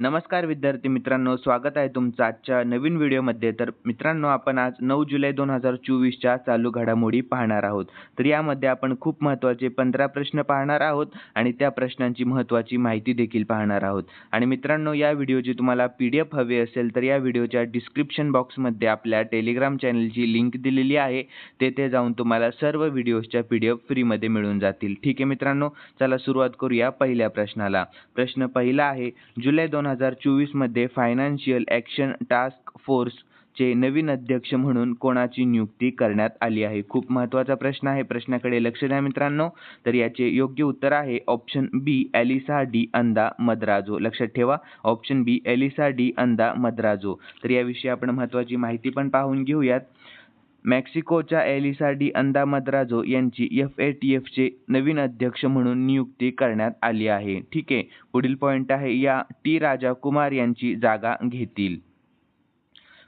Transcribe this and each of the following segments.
नमस्कार विद्यार्थी मित्रांनो स्वागत आहे तुमचं आजच्या नवीन व्हिडिओमध्ये. तर मित्रांनो आपण आज नऊ जुलै दोन हजार चोवीसच्या चालू घडामोडी पाहणार आहोत. तर यामध्ये आपण खूप महत्त्वाचे पंधरा प्रश्न पाहणार आहोत आणि त्या प्रश्नांची महत्त्वाची माहिती देखील पाहणार आहोत. आणि मित्रांनो या व्हिडिओची तुम्हाला पी डी एफ हवी असेल तर या व्हिडिओच्या डिस्क्रिप्शन बॉक्समध्ये आपल्या टेलिग्राम चॅनलची लिंक दिलेली आहे. तेथे जाऊन तुम्हाला सर्व व्हिडिओजच्या पी डी एफ फ्रीमध्ये मिळून जातील. ठीक आहे मित्रांनो चला सुरुवात करूया पहिल्या प्रश्नाला. प्रश्न पहिला आहे जुलै दोन हजार चोवीसमध्ये फायनान्शियल ॲक्शन टास्क फोर्सचे नवीन अध्यक्ष म्हणून कोणाची नियुक्ती करण्यात आली आहे? खूप महत्त्वाचा प्रश्न आहे. प्रश्नाकडे लक्ष द्या मित्रांनो. तर याचे योग्य उत्तर आहे ऑप्शन बी एलिसा डी अंदा मद्राजो. लक्षात ठेवा ऑप्शन बी एलिसा डी अंदा मद्राजो. तर याविषयी आपण महत्त्वाची माहिती पण पाहून घेऊयात. मेक्सिकोच्या एलिसा डी अंदा मद्राजो यांची एफ ए टी एफचे नवीन अध्यक्ष म्हणून नियुक्ती करण्यात आली आहे. ठीक आहे. पुढील पॉईंट आहे या टी राजा कुमार यांची जागा घेतील.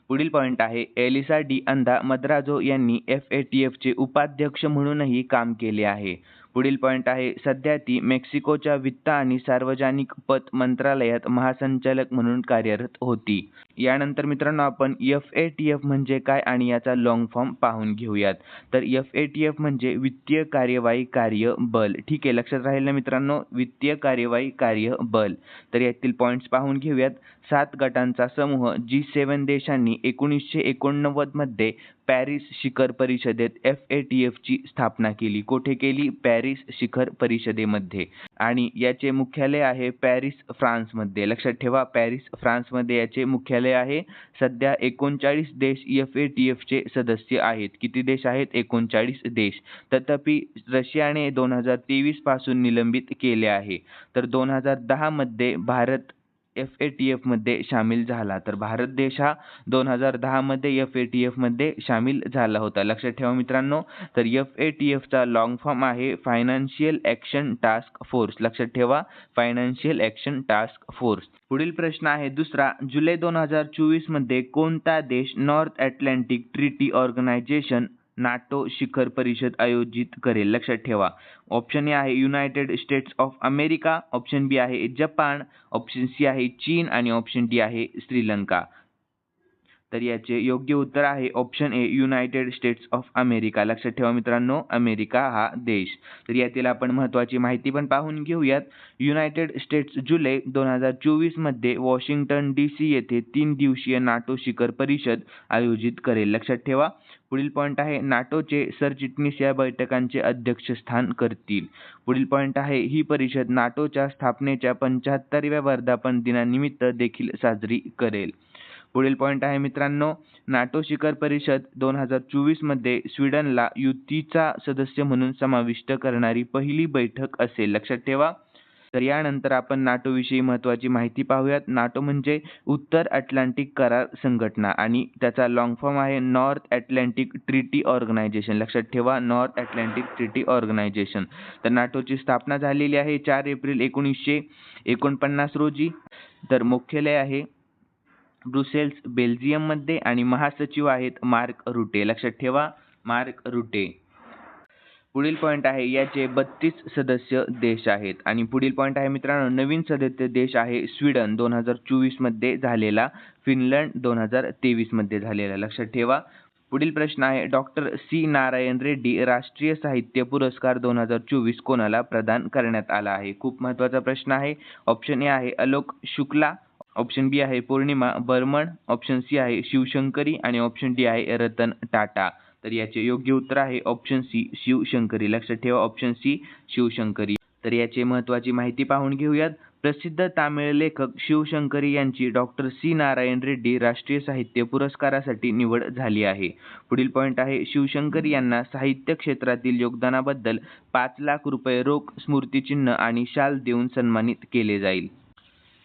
पुढील पॉईंट आहे एलिसा डी अंदा मद्राजो यांनी एफ ए टी एफचे उपाध्यक्ष म्हणूनही काम केले आहे. पुढील पॉईंट आहे. सध्या ती मेक्सिकोच्या वित्त आणि सार्वजनिक पत मंत्रालयात महासंचालक म्हणून कार्यरत होती. यानंतर मित्रांनो आपण एफ ए टी एफ म्हणजे काय आणि याचा लॉंग फॉर्म पाहून घेऊयात. तर एफ ए टी एफ म्हणजे वित्तीय कार्यवाही कार्य बल ठीक आहे लक्षात राहील ना मित्रांनो? वित्तीय कार्यवाही कार्य बल तर यातील पॉईंट्स पाहून घेऊयात. सात गटांचा समूह जी सेवन देशांनी एकोणीसशे एकोणनव्वदमध्ये पॅरिस शिखर परिषदेत एफ ए टी एफची स्थापना केली. कोठे केली? पॅरिस शिखर परिषदेमध्ये. आणि याचे मुख्यालय आहे पॅरिस फ्रान्समध्ये. लक्षात ठेवा पॅरिस फ्रान्समध्ये याचे मुख्यालय आहे. सध्या एकोणचाळीस देश एफ ए टी एफचे सदस्य आहेत. किती देश आहेत? एकोणचाळीस देश. तथापि रशियाने दोन हजार तेवीसपासून निलंबित केले आहे. तर दोन हजार दहामध्ये भारत एफ ए टी एफमध्ये सामील झाला. तर भारत देश हा दोन हजार दहामध्ये एफ ए टी एफमध्ये सामील झाला होता. लक्षात ठेवा मित्रांनो तर एफ ए टी एफचा लॉंग फॉर्म आहे फायनान्शियल ॲक्शन टास्क फोर्स लक्षात ठेवा फायनान्शियल ॲक्शन टास्क फोर्स पुढील प्रश्न आहे दुसरा. जुलै दोन हजार चोवीसमध्ये कोणता देश North Atlantic Treaty Organization NATO शिखर परिषद आयोजित करेल. लक्षात ठेवा. ऑप्शन ए आहे United States of America option B आहे जपान ऑप्शन सी आहे चीन. आणि ऑप्शन डी आहे श्रीलंका. तर याचे योग्य उत्तर आहे option A United States of America लक्षात ठेवा मित्रांनो अमेरिका हा देश. तर यातील आपण महत्त्वाची माहिती पण पाहून घेऊयात. युनायटेड स्टेट्स जुलै दोन हजार चोवीसमध्ये वॉशिंग्टन डी सी येथे तीन दिवसीय नाटो शिखर परिषद आयोजित करेल. लक्षात ठेवा पुढील पॉईंट आहे नाटोचे सरचिटणीस या बैठकांचे अध्यक्षस्थान करतील. पुढील पॉईंट आहे ही परिषद नाटोच्या स्थापनेच्या पंच्याहत्तरव्या वर्धापन दिनानिमित्त देखील साजरी करेल. पुढील पॉईंट आहे मित्रांनो. नाटो शिखर परिषद दोन हजार चोवीसमध्ये स्वीडनला युतीचा सदस्य म्हणून समाविष्ट करणारी पहिली बैठक असेल. लक्षात ठेवा. तर यानंतर आपण नाटोविषयी महत्त्वाची माहिती पाहूयात. नाटो म्हणजे उत्तर अटलांटिक करार संघटना आणि त्याचा लॉंग फॉर्म आहे नॉर्थ अटलांटिक ट्रिटी ऑर्गनायझेशन लक्षात ठेवा नॉर्थ अटलांटिक ट्रिटी ऑर्गनायझेशन तर नाटोची स्थापना झालेली आहे चार एप्रिल एकोणीसशे एकोणपन्नास रोजी. तर मुख्यालय आहे ब्रुसेल्स बेल्जियममध्ये आणि महासचिव आहेत मार्क रुटे. लक्षात ठेवा मार्क रुटे. पुढील पॉईंट आहे याचे बत्तीस सदस्य देश आहेत. आणि पुढील पॉईंट आहे मित्रांनो नवीन सदस्य देश आहे स्वीडन दोन हजार चोवीसमध्ये झालेला. फिनलंड दोन हजार तेवीसमध्ये झालेला. लक्षात ठेवा. पुढील प्रश्न आहे डॉक्टर सी नारायण रेड्डी राष्ट्रीय साहित्य पुरस्कार दोन हजार चोवीस कोणाला प्रदान करण्यात आला आहे? खूप महत्त्वाचा प्रश्न आहे. ऑप्शन ए आहे अलोक शुक्ला ऑप्शन B आहे पौर्णिमा बर्मन ऑप्शन सी आहे शिवशंकरी आणि ऑप्शन डी आहे रतन टाटा तर याचे योग्य उत्तर आहे ऑप्शन सी शिवशंकरी लक्षात ठेवा ऑप्शन सी शिवशंकरी तर याची महत्वाची माहिती पाहून घेऊयात. प्रसिद्ध तामिळ लेखक शिवशंकरी यांची डॉक्टर सी नारायण रेड्डी राष्ट्रीय साहित्य पुरस्कारासाठी निवड झाली आहे. पुढील पॉईंट आहे शिवशंकरी यांना साहित्य क्षेत्रातील योगदानाबद्दल पाच लाख रुपये रोख स्मृतिचिन्ह आणि शाल देऊन सन्मानित केले जाईल.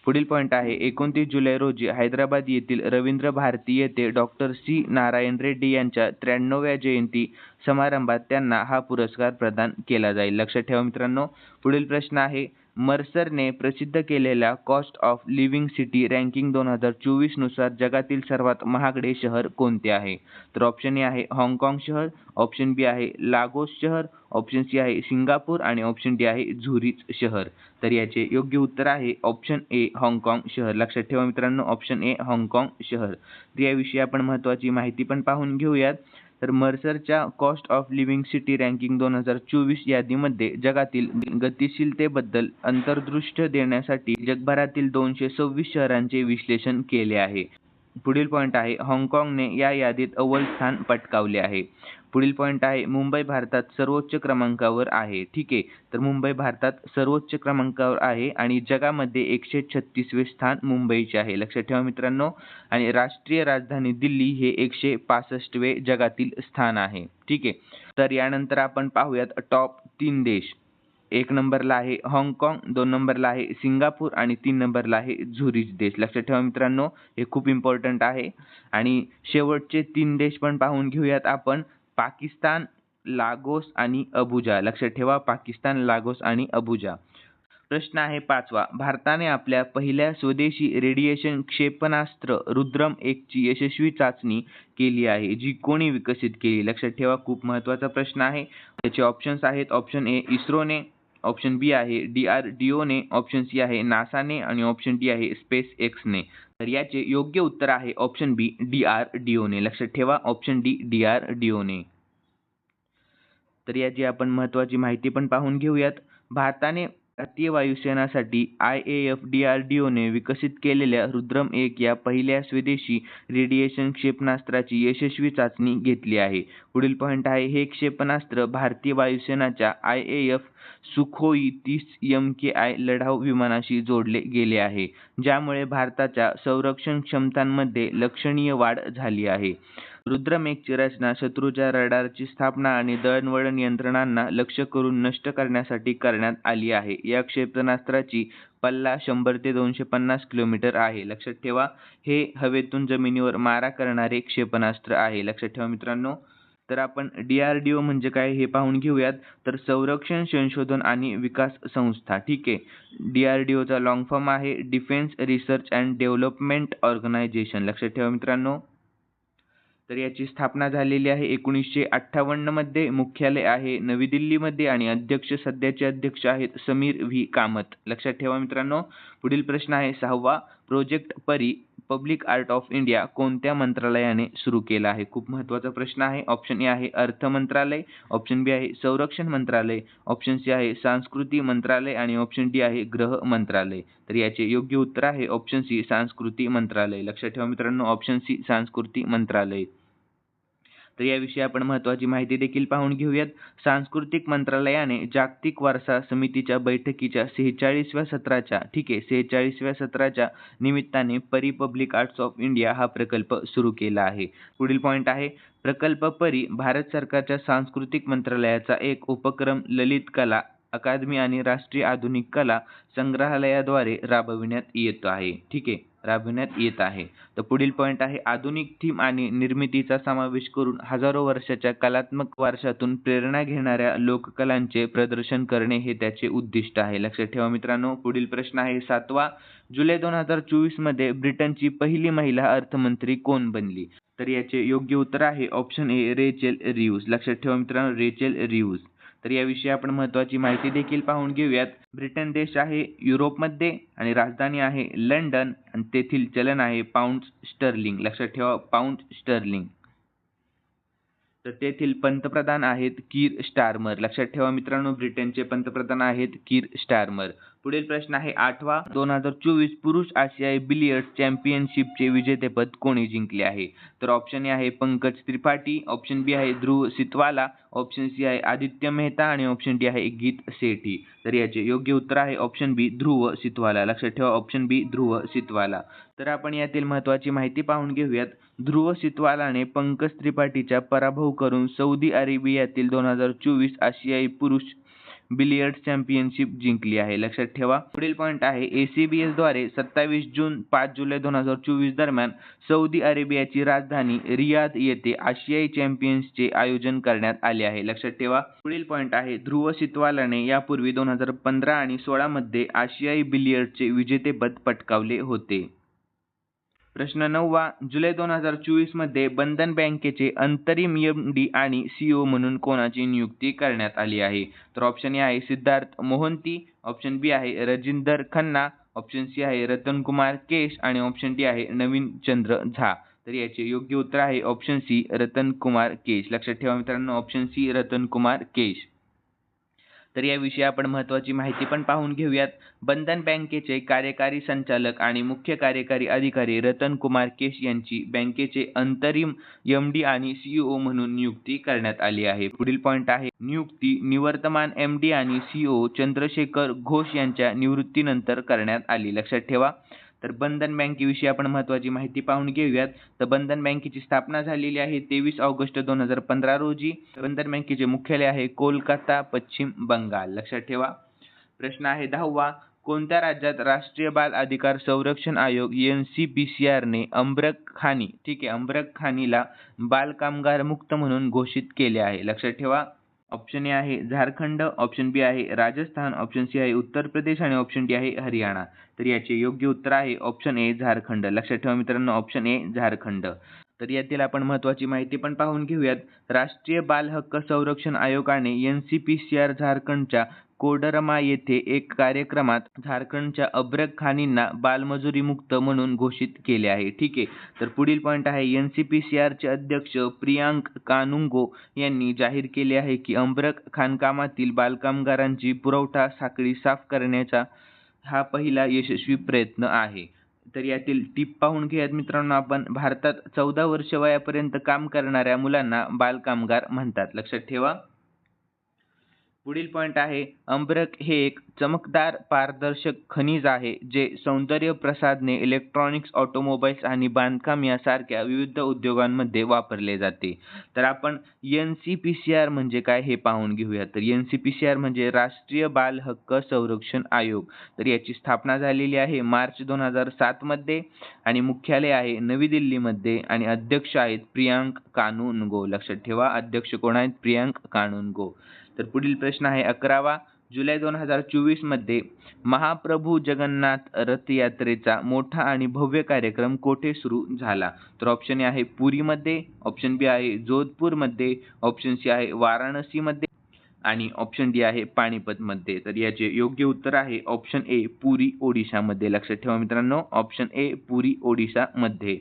पुढील पॉईंट आहे. एकोणतीस जुलै रोजी हैदराबाद येथील रवींद्र भारती येथे डॉक्टर सी नारायण रेड्डी यांच्या त्र्याण्णव्या जयंती समारंभात त्यांना हा पुरस्कार प्रदान केला जाईल. लक्षात ठेवा मित्रांनो पुढील प्रश्न आहे मर्सरने प्रसिद्ध केलेल्या cost of living city ranking दोन हजार चोवीसनुसार जगातील सर्वात महागडे शहर कोणते आहे? तर ऑप्शन ए आहे हाँगकाँग शहर ऑप्शन बी आहे लागोस शहर ऑप्शन सी आहे सिंगापूर आणि ऑप्शन डी आहे झुरिच शहर. तर याचे योग्य उत्तर आहे ऑप्शन ए हाँगकाँग शहर. लक्षात ठेवा मित्रांनो ऑप्शन ए हाँगकाँग शहर. तर याविषयी आपण महत्त्वाची माहिती पण पाहून घेऊयात. तर मर्सरच्या cost of living city ranking दोन हजार चोवीस यादीमध्ये जगातील गतिशीलतेबद्दल अंतर्दृष्ट देण्यासाठी जगभरातील दोनशे सव्वीस शहरांचे विश्लेषण केले आहे. पुढील पॉईंट आहे हाँगकाँगने या यादीत अव्वल स्थान पटकावले आहे. पुढील पॉईंट आहे मुंबई भारतात सर्वोच्च क्रमांकावर आहे. ठीक आहे तर मुंबई भारतात सर्वोच्च क्रमांकावर आहे आणि जगामध्ये एकशे छत्तीसवे स्थान मुंबईचे आहे. लक्षात ठेवा मित्रांनो आणि राष्ट्रीय राजधानी दिल्ली हे एकशे पासष्टवे जगातील स्थान आहे. ठीक आहे तर यानंतर आपण पाहूयात टॉप तीन देश. एक नंबरला आहे हाँगकाँग दोन नंबरला आहे सिंगापूर आणि तीन नंबरला आहे झुरिच देश. लक्षात ठेवा मित्रांनो हे खूप इम्पॉर्टंट आहे. आणि शेवटचे तीन देश पण पाहून घेऊयात आपण. पाकिस्तान लागोस आणि अबुजा. लक्षात ठेवा पाकिस्तान लागोस आणि अबुजा. प्रश्न आहे पाचवा. भारताने आपल्या पहिल्या स्वदेशी रेडिएशन क्षेपणास्त्र रुद्रम एकची यशस्वी चाचणी केली आहे जी कोणी विकसित केली? लक्षात ठेवा खूप महत्त्वाचा प्रश्न आहे. त्याचे ऑप्शन्स आहेत ऑप्शन ए इस्रोने. ऑप्शन बी आहे डी आर डी ओने ऑप्शन सी आहे नासाने आणि ऑप्शन डी आहे स्पेस एक्सने तर याचे योग्य उत्तर आहे option B D R D one लक्षात ठेवा option D D R D one तर याची आपण महत्त्वाची माहिती पण पाहून घेऊयात. भारताने भारतीय वायुसेनासाठी I A F D R D one विकसित केलेल्या रुद्रम एक या पहिल्या स्वदेशी रेडिएशन क्षेपणास्त्राची यशस्वी चाचणी घेतली आहे. पुढील पॉईंट आहे हे क्षेपणास्त्र भारतीय वायुसेनाच्या आय ए एफ सुखोई तीस MKI के आय लढाऊ विमानाशी जोडले गेले आहे ज्यामुळे भारताच्या संरक्षण क्षमतांमध्ये लक्षणीय वाढ झाली आहे. रुद्रमेघची रचना शत्रूच्या रडारची स्थापना आणि दळणवळण यंत्रणांना लक्ष्य करून नष्ट करण्यासाठी करण्यात आली आहे. या क्षेपणास्त्राची पल्ला शंभर ते दोनशे पन्नास किलोमीटर आहे. लक्षात ठेवा हे हवेतून जमिनीवर मारा करणारे क्षेपणास्त्र आहे. लक्षात ठेवा मित्रांनो तर आपण डी आर डी ओ म्हणजे काय हे पाहून घेऊयात. तर संरक्षण संशोधन आणि विकास संस्था ठीक आहे. डी आर डी ओचा लॉंग फॉर्म आहे. Defence Research and Development Organisation लक्षात ठेवा मित्रांनो. तर याची स्थापना झालेली आहे एकोणीसशे अठ्ठावन्नमध्ये मुख्यालय आहे नवी दिल्लीमध्ये आणि अध्यक्ष सध्याचे अध्यक्ष आहेत समीर व्ही. कामत. लक्षात ठेवा मित्रांनो. पुढील प्रश्न आहे सहावा. प्रोजेक्ट परी पब्लिक आर्ट ऑफ इंडिया कोणत्या मंत्रालयाने सुरू केला आहे? खूप महत्त्वाचा प्रश्न आहे. ऑप्शन ए आहे अर्थ मंत्रालय ऑप्शन बी आहे संरक्षण मंत्रालय ऑप्शन सी आहे सांस्कृती मंत्रालय आणि ऑप्शन डी आहे गृह मंत्रालय. तर याचे योग्य उत्तर आहे ऑप्शन सी सांस्कृती मंत्रालय. लक्षात ठेवा मित्रांनो ऑप्शन सी सांस्कृती मंत्रालय. तर याविषयी आपण महत्त्वाची माहिती देखील पाहून घेऊयात. सांस्कृतिक मंत्रालयाने जागतिक वारसा समितीच्या बैठकीच्या सेहेचाळीसव्या सत्राच्या ठीक आहे सेहेचाळीसव्या सत्राच्या निमित्ताने परी पब्लिक आर्ट्स ऑफ इंडिया हा प्रकल्प सुरू केला आहे. पुढील पॉईंट आहे प्रकल्प परी भारत सरकारच्या सांस्कृतिक मंत्रालयाचा एक उपक्रम ललित कला अकादमी आणि राष्ट्रीय आधुनिक कला संग्रहालयाद्वारे राबविण्यात येत आहे. ठीक आहे. राबविण्यात येत आहे. तर पुढील पॉईंट आहे आधुनिक थीम आणि निर्मितीचा समावेश करून हजारो वर्षाच्या कलात्मक वारशातून प्रेरणा घेणाऱ्या लोककलांचे प्रदर्शन करणे हे त्याचे उद्दिष्ट आहे. लक्षात ठेवा मित्रांनो पुढील प्रश्न आहे सातवा जुलै दोन हजार चोवीसमध्ये ब्रिटनची पहिली महिला अर्थमंत्री कोण बनली? तर याचे योग्य उत्तर आहे ऑप्शन ए रेचेल रिव्ह्यूज लक्षात ठेवा मित्रांनो रेचेल रिव्ह्यूज तर याविषयी आपण महत्त्वाची माहिती देखील पाहून घेऊयात. ब्रिटन देश आहे युरोपमध्ये आणि राजधानी आहे लंडन आणि तेथील चलन आहे पाऊंड स्टर्लिंग लक्षात ठेवा पाऊंड स्टर्लिंग तर तेथील पंतप्रधान आहेत कीर स्टारमर. लक्षात ठेवा मित्रांनो ब्रिटनचे पंतप्रधान आहेत कीर स्टारमर. पुढील प्रश्न आहे आठवा. दोन हजार चोवीस पुरुष आशियाई बिलियर्ड चॅम्पियनशिपचे विजेतेपद कोणी जिंकले आहे? तर ऑप्शन ए आहे पंकज त्रिपाठी ऑप्शन बी आहे ध्रुव सितवाला ऑप्शन सी आहे आदित्य मेहता आणि ऑप्शन डी आहे गीत सेठी. तर याचे योग्य उत्तर आहे ऑप्शन बी ध्रुव सितवाला. लक्षात ठेवा ऑप्शन बी ध्रुव सितवाला. तर आपण यातील महत्त्वाची माहिती पाहून घेऊयात. ध्रुव सितवालाने पंकज त्रिपाठीचा पराभव करून सौदी अरेबियातील दोन हजार चोवीस आशियाई पुरुष बिलियर्ड चॅम्पियनशिप जिंकली आहे. लक्षात ठेवा पुढील पॉईंट आहे ए सी बी एसद्वारे सत्तावीस जून पाच जुलै दोन हजार चोवीस दरम्यान सौदी अरेबियाची राजधानी रियाद येथे आशियाई चॅम्पियन्सचे आयोजन करण्यात आले आहे. लक्षात ठेवा पुढील पॉईंट आहे ध्रुव सितवालाने यापूर्वी दोन हजार पंधरा आणि सोळामध्ये आशियाई बिलियर्डचे विजेतेपद पटकावले होते. प्रश्न नववा जुलै दोन हजार चोवीसमध्ये बंधन बँकेचे अंतरिम एम डी आणि सीईओ म्हणून कोणाची नियुक्ती करण्यात आली आहे? तर ऑप्शन ए आहे सिद्धार्थ मोहंती ऑप्शन बी आहे रजिंदर खन्ना ऑप्शन सी आहे रतन कुमार केश आणि ऑप्शन डी आहे नवीन चंद्र झा. तर याचे योग्य उत्तर आहे ऑप्शन सी रतन कुमार केश. लक्षात ठेवा मित्रांनो ऑप्शन सी रतन कुमार केश. तर याविषयी आपण महत्त्वाची माहिती पण पाहून घेऊयात. बंधन बँकेचे कार्यकारी संचालक आणि मुख्य कार्यकारी अधिकारी रतन कुमार केश यांची बँकेचे अंतरिम एम डी आणि सीईओ म्हणून नियुक्ती करण्यात आली आहे. पुढील पॉईंट आहे. नियुक्ती निवर्तमान एम डी आणि सीईओ चंद्रशेखर घोष यांच्या निवृत्तीनंतर करण्यात आली. लक्षात ठेवा. तर बंधन बँकेविषयी आपण महत्त्वाची माहिती पाहून घेऊयात. तर बंधन बँकेची स्थापना झालेली आहे तेवीस ऑगस्ट दोन हजार पंधरा रोजी. बंधन बँकेचे मुख्यालय आहे कोलकाता पश्चिम बंगाल. लक्षात ठेवा. प्रश्न आहे दहावा. कोणत्या राज्यात राष्ट्रीय बाल अधिकार संरक्षण आयोग एन सी पी सी आरने अम्रक खानी ठीक आहे अम्रक खानीला बालकामगार मुक्त म्हणून घोषित केले आहे? लक्षात ठेवा. ऑप्शन ए आहे झारखंड ऑप्शन बी आहे राजस्थान ऑप्शन सी आहे उत्तर प्रदेश आणि ऑप्शन डी आहे हरियाणा. तर याचे योग्य उत्तर आहे ऑप्शन ए झारखंड. लक्षात ठेवा मित्रांनो ऑप्शन ए झारखंड. तर यातील आपण महत्त्वाची माहिती पण पाहून घेऊयात. राष्ट्रीय बाल हक्क संरक्षण आयोगाने N C P C R झारखंडच्या कोडरमा येथे एक कार्यक्रमात झारखंडच्या अब्रक खानींना बालमजुरी मुक्त म्हणून घोषित केले आहे. ठीक आहे. तर पुढील पॉईंट आहे. एन सी पी सी आरचे अध्यक्ष प्रियांक कानुंगो यांनी जाहीर केले आहे की अब्रक खाणकामातील बालकामगारांची पुरवठा साखळी साफ करण्याचा हा पहिला यशस्वी प्रयत्न आहे. तर यातील टीप पाहून घेऊयात मित्रांनो आपण. भारतात चौदा वर्ष वयापर्यंत काम करणाऱ्या मुलांना बालकामगार म्हणतात. लक्षात ठेवा. पुढील पॉईंट आहे. अम्बरक हे एक चमकदार पारदर्शक खनिज आहे जे सौंदर्य प्रसाधने इलेक्ट्रॉनिक्स ऑटोमोबाईल्स आणि बांधकाम यासारख्या विविध उद्योगांमध्ये वापरले जाते. तर आपण N C P C R म्हणजे काय हे पाहून घेऊया तर N C P C R म्हणजे राष्ट्रीय बाल हक्क संरक्षण आयोग. तर याची स्थापना झालेली आहे मार्च दोन हजार सातमध्ये आणि मुख्यालय आहे नवी दिल्लीमध्ये आणि अध्यक्ष आहेत प्रियांक कानूनगो. लक्षात ठेवा अध्यक्ष कोण आहेत? प्रियांक कानूनगो. तर पुढील प्रश्न आहे अकरावा. जुलै दोन हजार चोवीसमध्ये महाप्रभू जगन्नाथ रथयात्रेचा मोठा आणि भव्य कार्यक्रम कोठे सुरू झाला? तर ऑप्शन ए आहे पुरीमध्ये ऑप्शन बी आहे जोधपूरमध्ये ऑप्शन सी आहे वाराणसीमध्ये आणि ऑप्शन डी आहे पाणीपतमध्ये तर याचे योग्य उत्तर आहे ऑप्शन ए पुरी ओडिशामध्ये. लक्षात ठेवा मित्रांनो ऑप्शन ए पुरी ओडिशामध्ये.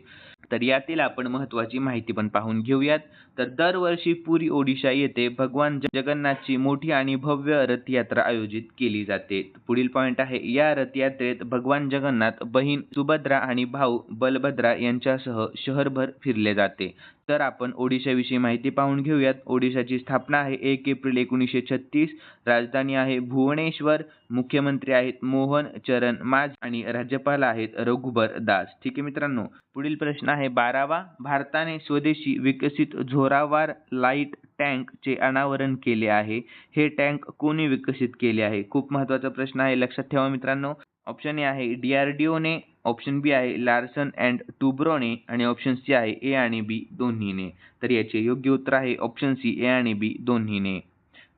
तर यातील आपण महत्त्वाची माहिती पण पाहून घेऊयात. तर दरवर्षी पुरी ओडिशा येथे भगवान जगन्नाथची मोठी आणि भव्य रथयात्रा आयोजित केली जाते. पुढील पॉईंट आहे या रथयात्रेत भगवान जगन्नाथ बहीण सुभद्रा आणि भाऊ बलभद्रा यांच्यासह शहरभर फिरले जाते. तर आपण ओडिशाविषयी माहिती पाहून घेऊयात. ओडिशाची स्थापना आहे एक एप्रिल एकोणीसशे छत्तीस. राजधानी आहे भुवनेश्वर. मुख्यमंत्री आहेत मोहन चरण माज आणि राज्यपाल आहेत रघुबर दास. ठीक आहे मित्रांनो पुढील प्रश्न आहे बारावा. भारताने स्वदेशी विकसित झोरावार लाइट टँक चे अनावरण केले आहे. हे टँक कोणी विकसित केले आहे? खूप महत्त्वाचा प्रश्न आहे. लक्षात ठेवा मित्रांनो. Option A D R D D ओने ऑप्शन बी आहे लार्सन अँड टुब्रोने आणि ऑप्शन सी आहे ए आणि बी दोन्हीने तर याचे योग्य उत्तर आहे ऑप्शन सी ए आणि बी दोन्हीने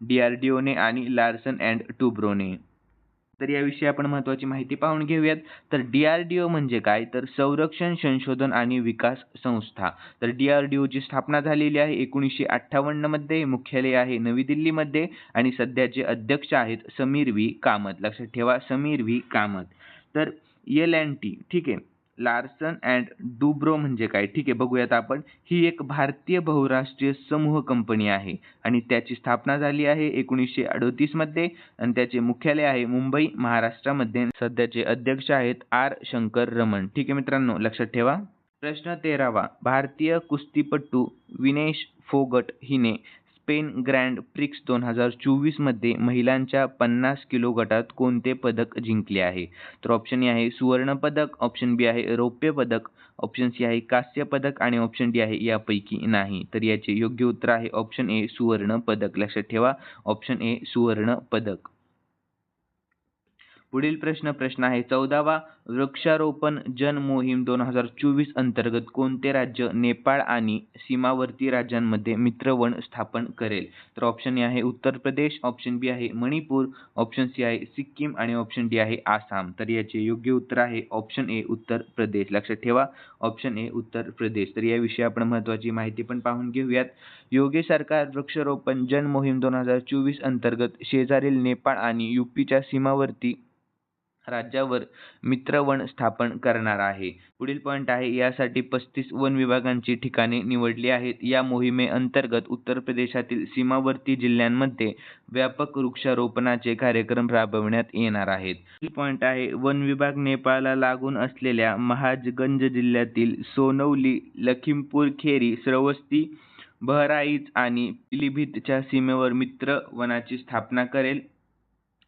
डी आर डी ओने आणि लार्सन अँड टुब्रोने तर याविषयी आपण महत्त्वाची माहिती पाहून घेऊयात. तर डी आर डी ओ म्हणजे काय? तर संरक्षण संशोधन आणि विकास संस्था. तर डी आर डी ओची स्थापना झालेली आहे एकोणीसशे अठ्ठावन्नमध्ये मुख्यालय आहे नवी दिल्लीमध्ये आणि सध्याचे अध्यक्ष आहेत समीर व्ही. कामत. लक्षात ठेवा समीर व्ही. कामत. तर एल अँड टी. ठीक आहे. लार्सन अँड डुब्रो म्हणजे काय? ठीक आहे बघूयात आपण. ही एक भारतीय बहुराष्ट्रीय समूह कंपनी आहे आणि त्याची स्थापना झाली आहे एकोणीसशे अडोतीसमध्ये आणि त्याचे मुख्यालय आहे मुंबई महाराष्ट्रामध्ये. सध्याचे अध्यक्ष आहेत आर. शंकर रमण. ठीक आहे मित्रांनो लक्षात ठेवा. प्रश्न तेरावा. भारतीय कुस्तीपटू विनेश फोगट हिने स्पेन ग्रँड प्रिक्स दोन हजार चोवीसमध्ये महिलांच्या पन्नास किलो गटात कोणते पदक जिंकले आहे? तर ऑप्शन ए आहे सुवर्णपदक ऑप्शन बी आहे रौप्य पदक ऑप्शन सी आहे कांस्य पदक आणि ऑप्शन डी आहे यापैकी नाही. तर याचे योग्य उत्तर आहे ऑप्शन ए सुवर्ण पदक. लक्षात ठेवा ऑप्शन ए सुवर्ण पदक. पुढील प्रश्न प्रश्न आहे चौदावा. वृक्षारोपण जन मोहीम दोन हजार चोवीस अंतर्गत कोणते राज्य नेपाळ आणि सीमावर्ती राज्यांमध्ये मित्रवन स्थापन करेल? तर ऑप्शन ए आहे उत्तर प्रदेश ऑप्शन बी आहे मणिपूर ऑप्शन सी आहे सिक्कीम आणि ऑप्शन डी आहे आसाम. तर याचे योग्य उत्तर आहे ऑप्शन ए उत्तर प्रदेश. लक्षात ठेवा ऑप्शन ए उत्तर प्रदेश. तर याविषयी आपण महत्त्वाची माहिती पण पाहून घेऊयात. योगी सरकार वृक्षारोपण जन मोहीम दोन हजार चोवीस अंतर्गत शेजारील नेपाळ आणि युपीच्या सीमावर्ती राज्यावर मित्रवन स्थापन करणार आहे. पुढील पॉईंट आहे यासाठी पस्तीस वन विभागांची ठिकाणे निवडली आहेत. या मोहिमे अंतर्गत उत्तर प्रदेशातील सीमावर्ती जिल्ह्यांमध्ये व्यापक वृक्षारोपणाचे कार्यक्रम राबविण्यात येणार आहेत. पुढील पॉईंट आहे वन विभाग नेपाळला लागून असलेल्या महाजगंज जिल्ह्यातील सोनवली लखीमपूर खेरी श्रवस्ती बहराईच आणि पिलीभीतच्या सीमेवर मित्र वनाची स्थापना करेल.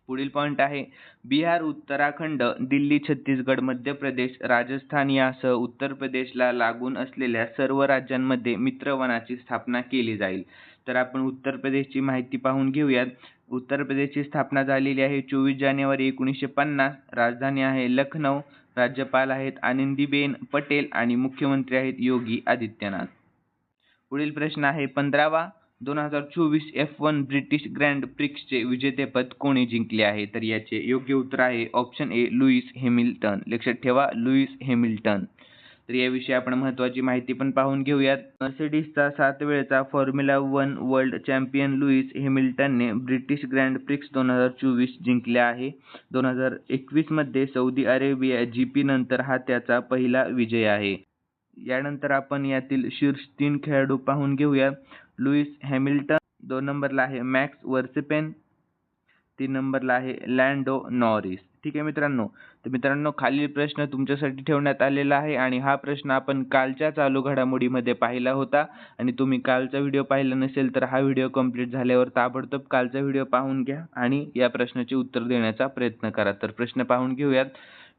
पुढील पॉईंट आहे. बिहार उत्तराखंड दिल्ली छत्तीसगड मध्य प्रदेश राजस्थान यासह उत्तर प्रदेशला लागून असलेल्या सर्व राज्यांमध्ये मित्रवनाची स्थापना केली जाईल. तर आपण उत्तर प्रदेशची माहिती पाहून घेऊयात. उत्तर प्रदेशची स्थापना झालेली आहे चोवीस जानेवारी एकोणीसशे पन्नास. राजधानी आहे लखनौ. राज्यपाल आहेत आनंदीबेन पटेल आणि मुख्यमंत्री आहेत योगी आदित्यनाथ. पुढील प्रश्न आहे पंधरावा दोन हजार चोवीस एफ वन ब्रिटिश ग्रँड प्रिक्सचे विजेतेपद कोणी जिंकले आहे? तर याचे योग्य उत्तर आहे ऑप्शन ए लुईस हेमिल्टन लक्षात ठेवा लुईस हेमिल्टन तर याविषयी आपण महत्त्वाची माहिती पण पाहून घेऊयात. मर्सिडीजचा सात वेळेचा Formula One World Champion Lewis हेमिल्टनने British Grand Prix दोन हजार चोवीस जिंकले आहे. दोन हजार एकवीसमध्ये सौदी अरेबिया जी पी नंतर हा त्याचा पहिला विजय आहे. यानंतर आपण यातील शीर्ष तीन खेळाडू पाहून घेऊया. लुईस हॅमिल्टन दोन नंबरला आहे मॅक्स वर्सिपेन तीन नंबरला आहे लँडो नॉरिस. ठीक आहे मित्रांनो तर मित्रांनो खालील प्रश्न तुमच्यासाठी ठेवण्यात आलेला आहे आणि हा प्रश्न आपण कालच्या चालू घडामोडीमध्ये पाहिला होता. आणि तुम्ही कालचा व्हिडिओ पाहिला नसेल तर हा व्हिडिओ कंप्लीट झाल्यावर ताबडतोब कालचा व्हिडिओ पाहून घ्या आणि या प्रश्नाचे उत्तर देण्याचा प्रयत्न करा. तर प्रश्न पाहून घेऊयात.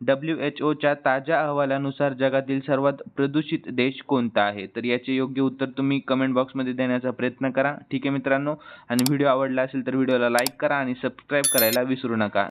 डब्ल्यू एच ओच्या ताज्या अहवालानुसार जगातील सर्वात प्रदूषित देश कोणता आहे? तर याचे योग्य उत्तर तुम्ही कमेंट बॉक्समध्ये देण्याचा प्रयत्न करा. ठीक आहे मित्रांनो? आणि व्हिडिओ आवडला असेल तर व्हिडिओला लाईक करा आणि सबस्क्राईब करायला विसरू नका.